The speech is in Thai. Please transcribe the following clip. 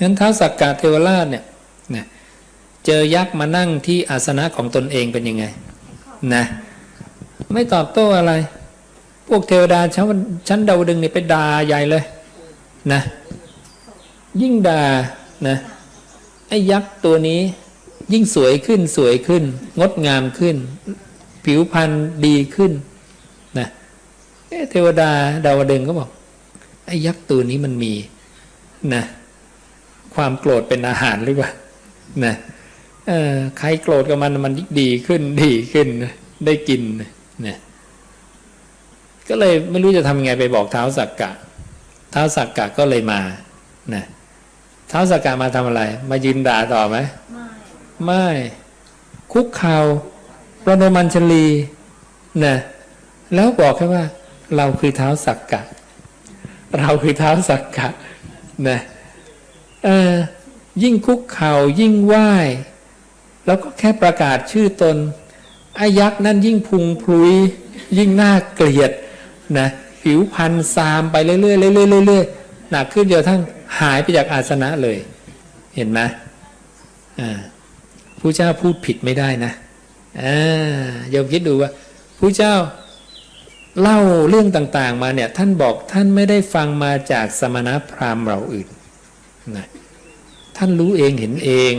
งั้นท้าวสักกะเทวราชเนี่ยนะเจอยักษ์มานั่งที่อาสนะของตนเองเป็นยังไงนะไม่ตอบโต้อะไร พวกเทวดาชั้นชั้นดาวดึงเนี่ยไปด่าใหญ่เลยนะยิ่งด่านะไอ้ยักษ์ตัวนี้ยิ่งสวยขึ้นสวยขึ้น งดงามขึ้น ผิวพรรณดีขึ้นนะเอ๊ะเทวดาดาวดึงก็บอกไอ้ยักษ์ตัวนี้มันมีนะ ความโกรธเป็นอาหารหรือเปล่านะเออใครโกรธกับมันมันดีขึ้นดีขึ้นนะได้กินนะก็เลยไม่รู้จะทำไงไปบอกเท้าสักกะ เท้าสักกะก็เลยมานะเท้าสักกะมาทำอะไร มายืนด่าต่อไหมไม่ไม่คุกเข่าประนมัญชลีนะแล้วบอกแค่ว่า เราคือเท้าสักกะ เราคือเท้าสักกะนะ เออยิ่งคุกเข่ายิ่งไหว้ แล้วก็แค่ประกาศชื่อตนอายักษ์นั่นยิ่งพุงพลุย ยิ่งน่าเกลียดนะผิวพันซามไปเรื่อยๆเรื่อยๆเรื่อยๆหนักขึ้นจนกระทั่งหายไปจากอาสนะเลย เห็นไหมอ่าผู้เจ้าพูดผิดไม่ได้นะอ่ายมคิดดูว่าผู้เจ้าเล่าเรื่องต่างๆมาเนี่ย ท่านบอกท่านไม่ได้ฟังมาจากสมณพราหมณ์เราอื่น นะท่านรู้เองเห็นเอง